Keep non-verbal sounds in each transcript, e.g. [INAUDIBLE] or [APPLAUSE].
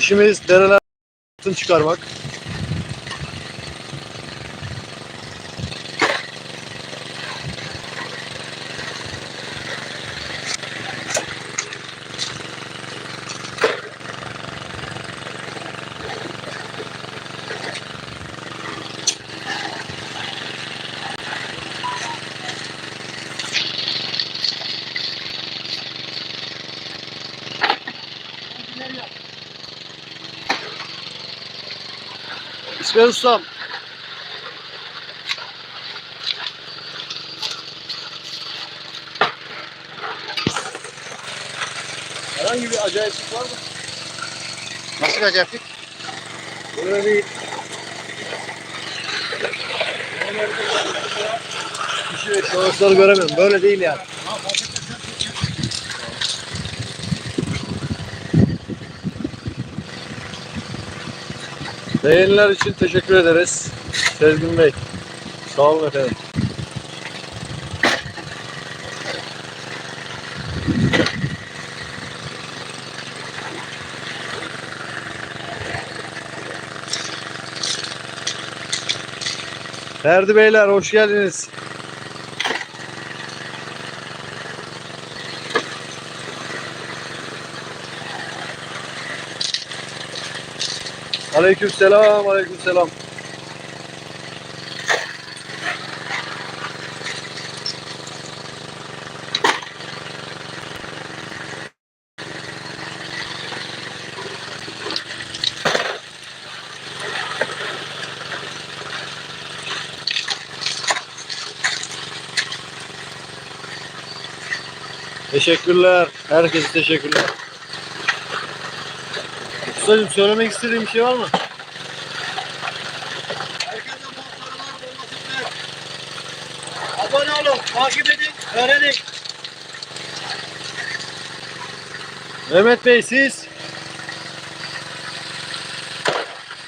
İşimiz dereler çıkarmak. İsmail Ustam. Herhangi bir acayiplik var mı? Nasıl acayiplik? Böyle bir kişi ve şahısları göremiyorum. Böyle değil yani. Beğeniler için teşekkür ederiz. Sezgin Bey. Sağ olun efendim. Ferdi Beyler hoş geldiniz. Aleykümselam, aleykümselam. Teşekkürler. Herkese teşekkürler. Ustacığım söylemek istediğin bir şey var mı? Herkese muhtarlar olmasınlar. Abone olun, takip edin, öğrenin. Mehmet Bey siz?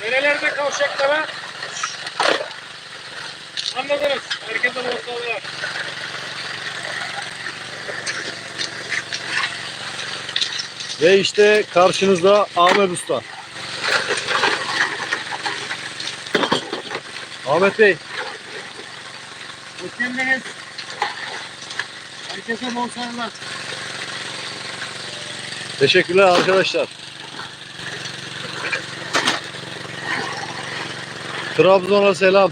Nerelerde kavşaklara? Anladınız. Herkese muhtarlar. Ve işte karşınızda Ahmet Usta. Ahmet Bey, Hoş geldiniz. Herkese bol sarılar. teşekkürler arkadaşlar. Trabzon'a selam.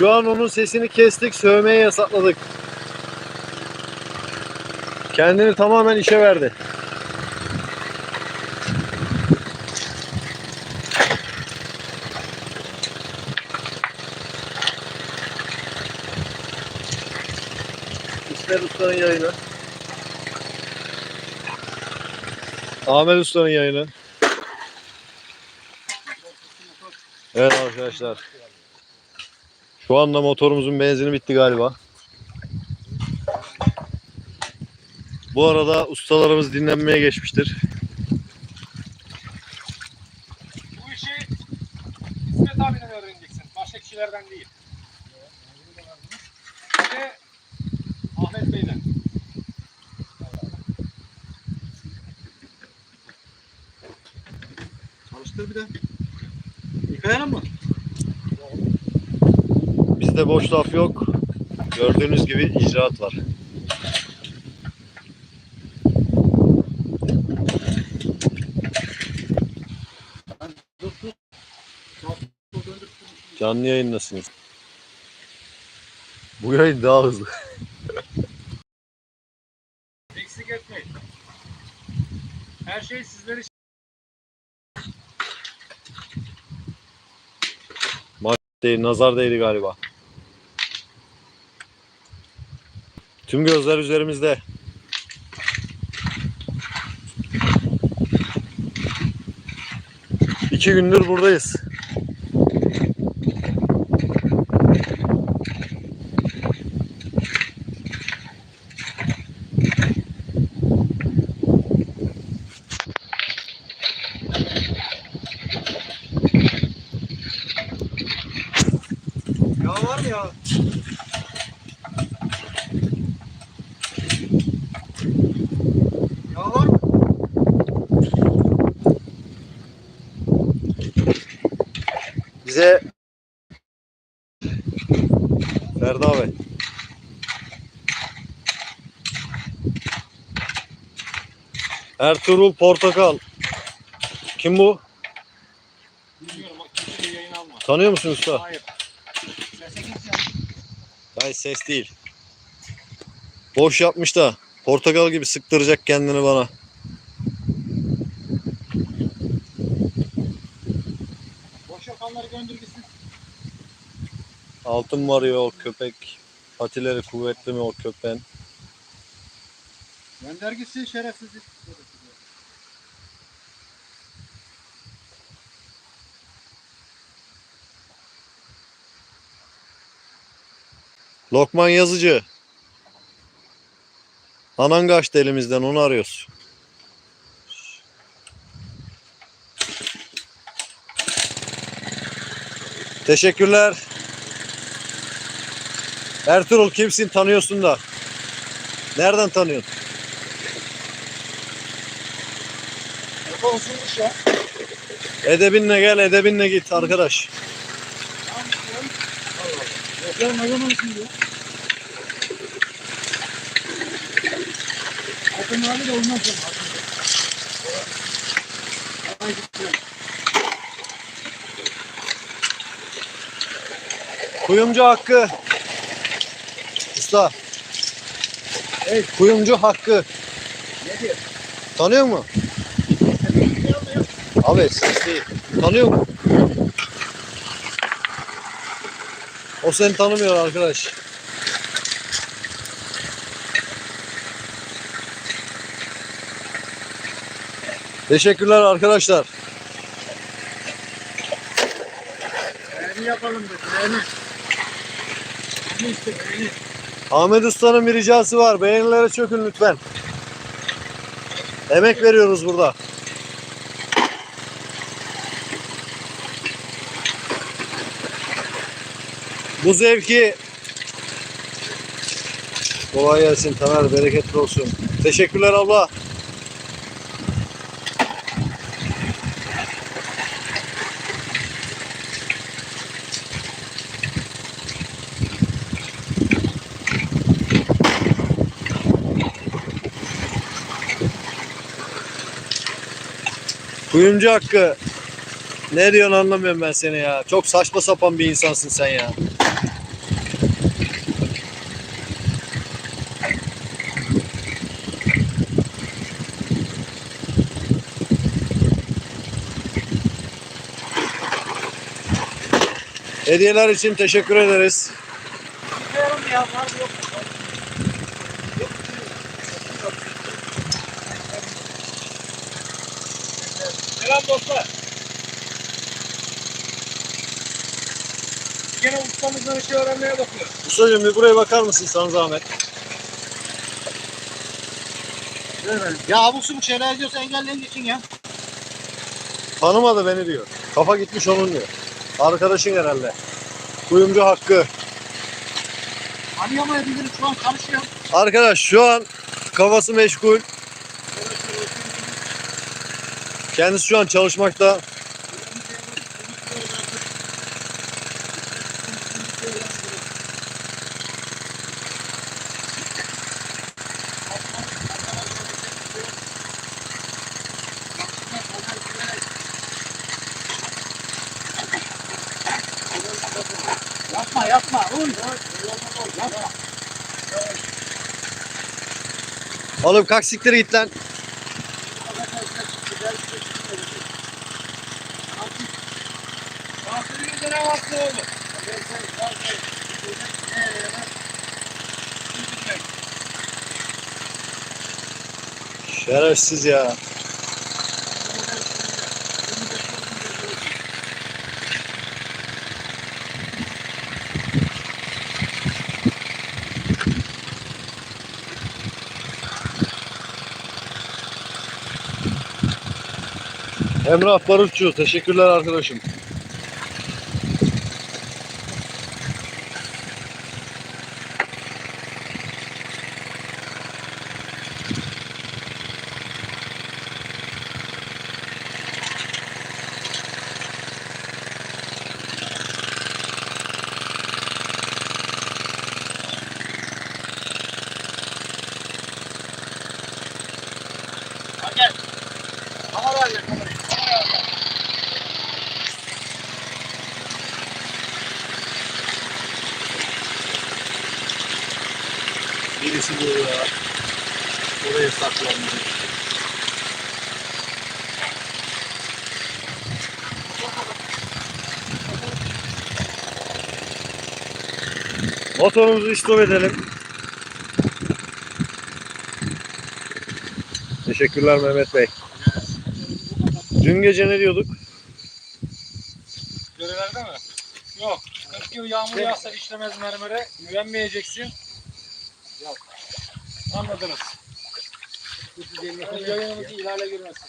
Şu an onun sesini kestik, sövmeye yasakladık. Kendini tamamen işe verdi. İsmet Usta'nın yayını. Ahmet Usta'nın yayını. Evet arkadaşlar. Şu anda motorumuzun benzini bitti galiba. Bu arada ustalarımız dinlenmeye geçmiştir. Bu işi İsmet abiden öğreneceksin. Başka kişilerden değil. Ve Ahmet Bey'den. Çalıştır bir de. Yıkayalım mı? Bizde boş laf yok. Gördüğünüz gibi icraat var. Canlı yayındasınız. Bu yayın daha hızlı. Eksik etmeyin. Her şey sizler için. Değil, nazar değdi galiba. Tüm gözler üzerimizde. İki gündür buradayız. Bize Ferda Bey. Ertuğrul Portakal. Kim bu? Bilmiyorum bak kimse yayın alma. Tanıyor musun usta? Hayır. Sese. Hayır ses değil. Boş yapmış da portakal gibi sıktıracak kendini bana. Boş yapanları göndür gitsin. Altın var ya o köpek. Patileri kuvvetli mi o köpeğin? Gönder gitsin şerefsiz. Lokman Yazıcı. Anan kaçtı elimizden onu arıyoruz. Teşekkürler. Ertuğrul kimsin tanıyorsun da. Nereden tanıyorsun? Olsunmuş ya. Edebinle gel edebinle git arkadaş. Yok ya ne zaman şimdi ya? Altın abi de olmaz ya. Ay gitti. Kuyumcu Hakkı. Usta. Hey, kuyumcu Hakkı. Ne diyor? Tanıyor mu? Abi ses değil. Tanıyor mu? O seni tanımıyor arkadaş. Teşekkürler arkadaşlar. Beğeni yapalım da beğeni. Beğeni işte beğeni. Ahmet Usta'nın bir ricası var. Beğenilere çökün lütfen. Emek veriyoruz burada. Bu zevki kolay gelsin Taner bereketli olsun. Teşekkürler abla. Kuyumcu Hakkı. Ne diyorsun anlamıyorum ben seni ya. Çok saçma sapan bir insansın sen ya. Hediyeler için teşekkür ederiz. Yıkayalım ya. Var yok mu? Selam dostlar. Gene ustamızdan işi öğrenmeye bakıyor. Ustacığım bir buraya bakar mısın sana zahmet? Ya abuk subuk şeyler diyorsa engelleyin gitsin ya. Tanımadı beni diyor. Kafa gitmiş onun diyor. Arkadaşın herhalde. Kuyumcu Hakkı. Tanıyamayabiliriz şu an çalışıyor. Arkadaş şu an kafası meşgul. Kendisi şu an çalışmakta. Yapma yapma. Oğlum kalk siktir git lan. Şerefsiz ya. Emrah Barutçu. Teşekkürler arkadaşım. Bu ya. Oraya saklandı. Motorumuzu istop edelim. Teşekkürler Mehmet Bey. Dün gece ne diyorduk? Görelerde mi? Yok. 40 yıl yağmur yağsa işlemez mermere. Güvenmeyeceksin. Yok. Anladınız. Yani yayınımızı ihlale girmesin.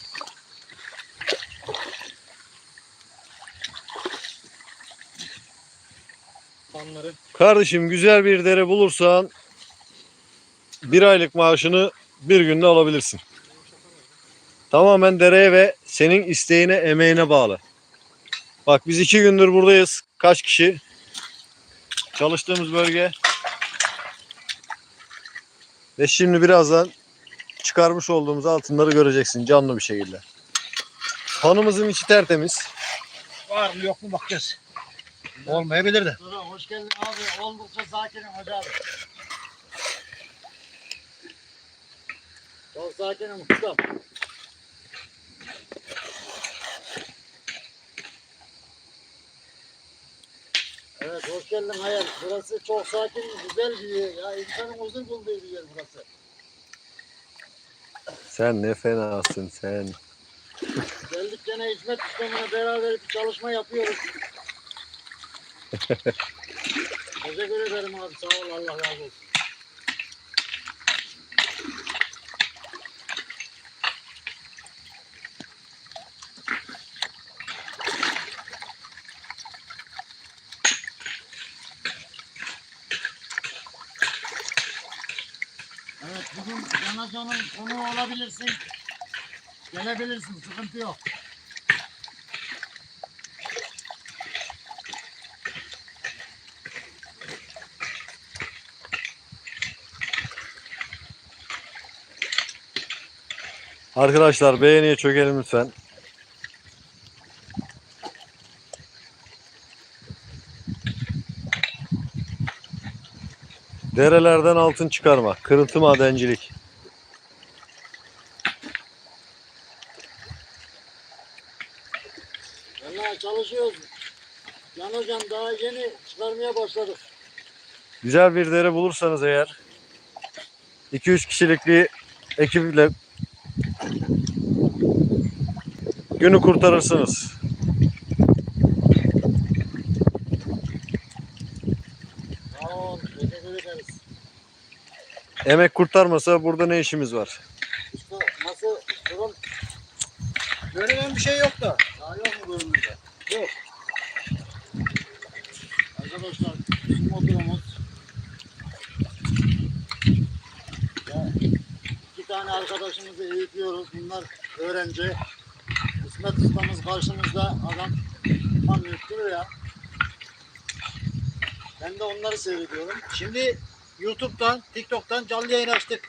Kardeşim güzel bir dere bulursan bir aylık maaşını bir günde alabilirsin. Tamamen dereye ve senin isteğine, emeğine bağlı. Bak biz iki gündür buradayız. Kaç kişi? Çalıştığımız bölge. Ve şimdi birazdan çıkarmış olduğumuz altınları göreceksin canlı bir şekilde. Hanımızın içi tertemiz. Var mı yok mu bakacağız. Olmayabilir de. hoş geldin abi. Oldukça sakinim hacı abi. Çok sakinim ustam. Evet hoş geldin Hayal. Burası çok sakin, güzel bir yer. Ya insanın huzur bulduğu bir yer burası. Sen ne fenasın sen. Geldik gene hizmet ustamına beraber bir çalışma yapıyoruz. [LAUGHS] Teşekkür ederim abi. Sağ ol. Allah razı olsun. Yanacan'ın konuğu olabilirsin. Gelebilirsin. Sıkıntı yok. Arkadaşlar beğeniye çökelim lütfen. Derelerden altın çıkarma. Kırıntı madencilik. Yeni çıkarmaya başladık. Güzel bir dere bulursanız eğer 2-3 kişilik bir ekiple günü kurtarırsınız. Teşekkür ederiz. Emek kurtarmasa burada ne işimiz var? Usta nasıl durum? Görünen bir şey yok da. Daha yok mu görünürde? Yok. Arkadaşlar bizim motorumuz iki tane arkadaşımızı eğitiyoruz. Bunlar öğrenci. İsmet ustamız karşımızda adam tam ya. Ben de onları seyrediyorum. Şimdi YouTube'dan, TikTok'tan canlı yayın açtık.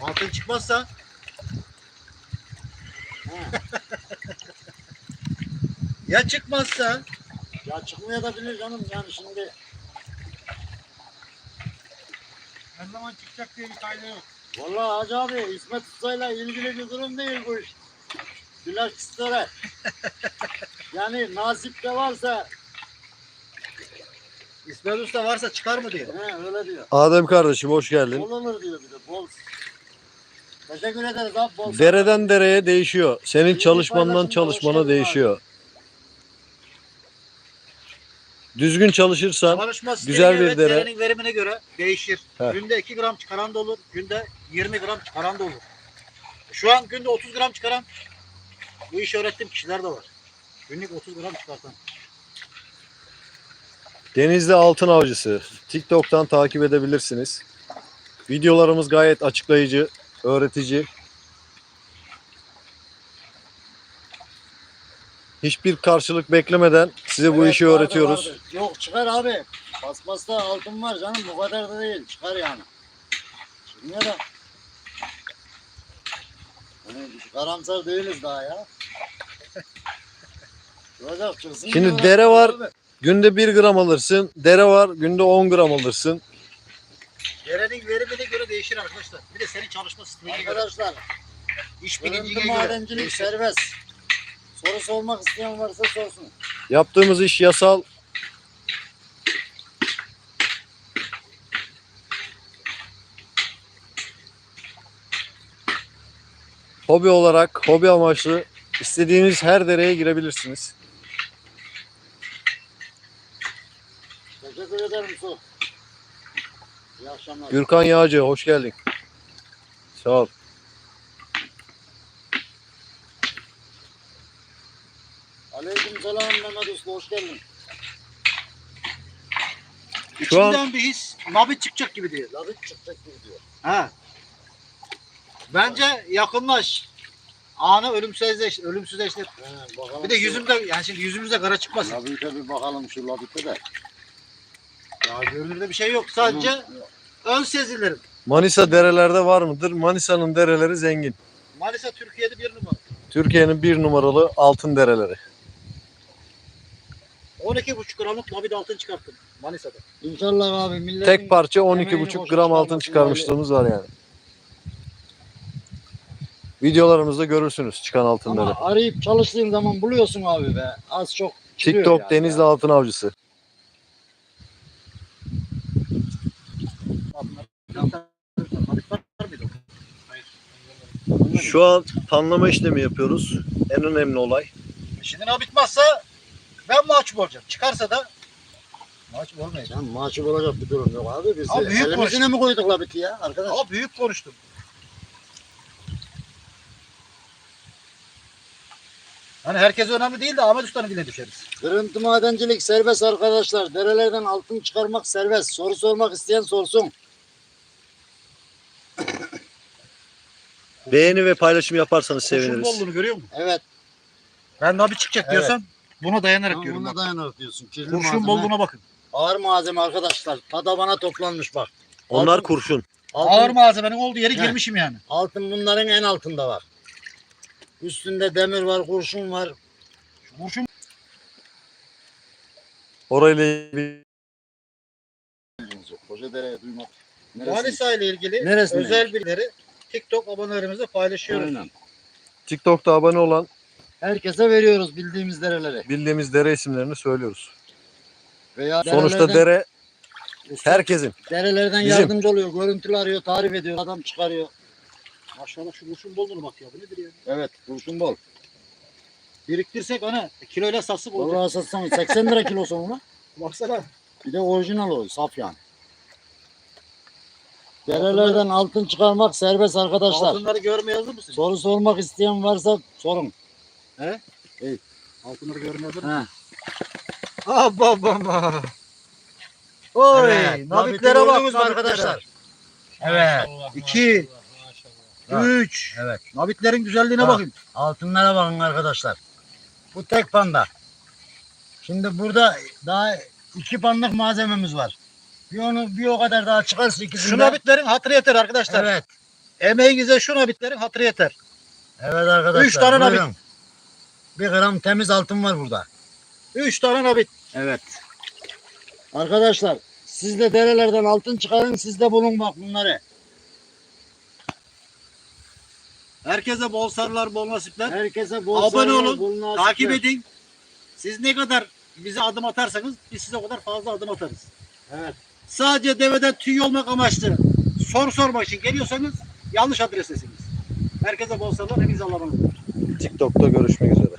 Altın çıkmazsa. [LAUGHS] Ya çıkmazsa Ya çıkmaya da bilir canım yani şimdi Ne zaman çıkacak diye bir kayda yok. vallahi Hacı abi İsmet Usta'yla ilgili bir durum değil bu iş. Bilakisleri. [LAUGHS] yani nasip de varsa İsmail Usta varsa çıkar mı diyor. he, öyle diyor. Adem kardeşim hoş geldin. Bol olur diyor bir de bol. Teşekkür ederiz abi bol. Dereden dereye değişiyor. Senin İyi çalışmandan çalışmana değişiyor. Düzgün çalışırsan Güzel bir dere. derenin verimine göre değişir. He. Günde 2 gram çıkaran da olur. Günde 20 gram çıkaran da olur. Şu an günde 30 gram çıkaran bu işi öğrettiğim kişiler de var. Günlük 30 gram çıkartan. Denizli Altın Avcısı TikTok'tan takip edebilirsiniz. Videolarımız gayet açıklayıcı, öğretici. Hiçbir karşılık beklemeden size bu Evet, işi öğretiyoruz. vardı. Yok çıkar abi. Paspasta altın var canım bu kadar da değil. Çıkar yani. Çıkmıyor da. Yani karamsar değiliz daha ya. Duracak çıksın. Şimdi diyorlar. dere var. Abi, Günde 1 gram alırsın. Dere var. Günde 10 gram alırsın. Yerenin verimine göre değişir arkadaşlar. Bir de senin çalışma stiline göre. Arkadaşlar İş bilincine göre. madencilik değişir. serbest. Soru sormak isteyen varsa sorsun. Yaptığımız iş yasal. Hobi olarak, hobi amaçlı istediğiniz her dereye girebilirsiniz. Teşekkür ederim Su. İyi akşamlar. Gürkan Yağcı, hoş geldin. Sağ ol. Aleyküm selam Usta hoş geldin. Şu an- İçimden bir his nabit çıkacak gibi diyor. Ladık çıkacak gibi diyor. Ha. Bence yakınlaş. Anı ölümsüzleş, ölümsüzleştir. He, Bir de şu yüzümde yani şimdi yüzümüzde kara çıkmasın. Labirente bir bakalım şu labirente de. Ya görünürde bir şey yok. Sadece ön sezilerim. Manisa derelerde var mıdır? Manisa'nın dereleri zengin. Manisa Türkiye'de bir numara. Türkiye'nin bir numaralı altın dereleri. 12,5 gramlık nabit altın çıkarttım Manisa'da. İnşallah abi milletin Tek parça emeğini 12,5 boşa gram altın çıkarmışlığımız var yani. Videolarımızda görürsünüz çıkan altınları. Ama arayıp çalıştığın zaman buluyorsun abi be. Az çok çıkıyor TikTok yani Denizli ya. Altın Avcısı. Şu an panlama işlemi yapıyoruz. En önemli olay. Şimdi bitmezse ben mahcup olacağım. Çıkarsa da mahcup olmayacağım. Sen mahcup olacak bir durum yok abi. Biz Abi büyük elimizine mi koyduk labiti ya arkadaş? Ama büyük konuştum. Hani herkes önemli değil de Ahmet Usta'nın diline düşeriz. Kırıntı madencilik serbest arkadaşlar. Derelerden altın çıkarmak serbest. Soru sormak isteyen sorsun. Beğeni ve paylaşım yaparsanız Kurşun seviniriz. bolluğunu görüyor musun? Evet. Ben nabit çıkacak Evet. diyorsan buna dayanarak Ama diyorum. Buna Bak. dayanarak diyorsun. Kirli Kurşun malzeme. bolluğuna bakın. Ağır malzeme arkadaşlar. Tadabana toplanmış bak. Onlar Altın- kurşun. Altın, Ağır malzemenin olduğu yere He. girmişim yani. altın bunların en altında var. Üstünde demir var, kurşun var. Kurşun Orayla ilgili Koca dereye duymak. Manisa ile ilgili Neresinde? özel bilgileri TikTok abonelerimizle paylaşıyoruz. Aynen. TikTok'ta abone olan Herkese veriyoruz bildiğimiz dereleri. bildiğimiz dere isimlerini söylüyoruz. Veya Sonuçta derelerden- dere herkesin. derelerden Bizim. yardımcı oluyor. Görüntülü arıyor, tarif ediyor. Adam çıkarıyor. Maşallah şu kurşun bolluğuna bak ya. Bu nedir ya? Evet, kurşun bol. Biriktirsek ana kiloyla satsak olacak. Vallahi satsan 80 lira kilosu mu? Baksana. Bir de orijinal o, saf yani. Derelerden altın çıkarmak serbest arkadaşlar. Altınları görmeye hazır mısın? Soru sormak isteyen varsa sorun. Altınları görmeye hazır He. Abba abba. Oy, Evet, nabitlere bak nabitlere. arkadaşlar. Evet. İki, üç. Evet. Nabitlerin güzelliğine Bak. bakın. Altınlara bakın arkadaşlar. Bu tek panda. Şimdi burada daha iki panlık malzememiz var. Bir onu bir o kadar daha çıkarsa ikisinde. Şu nabitlerin hatırı yeter arkadaşlar. Evet. Emeğinize şu nabitlerin hatırı yeter. Evet arkadaşlar. Üç tane nabit. Bir gram temiz altın var burada. Üç tane nabit. Evet. Arkadaşlar siz de derelerden altın çıkarın siz de bulun bak bunları. Herkese bol sarılar, bol nasipler. Herkese bol Abone sarılar, olun, bol nasipler. Takip edin. Siz ne kadar bize adım atarsanız biz size o kadar fazla adım atarız. Evet. Sadece deveden tüy olmak amaçlı soru sormak için geliyorsanız yanlış adrestesiniz. Herkese bol sarılar, hepinize Allah'a emanet olun. TikTok'ta görüşmek üzere.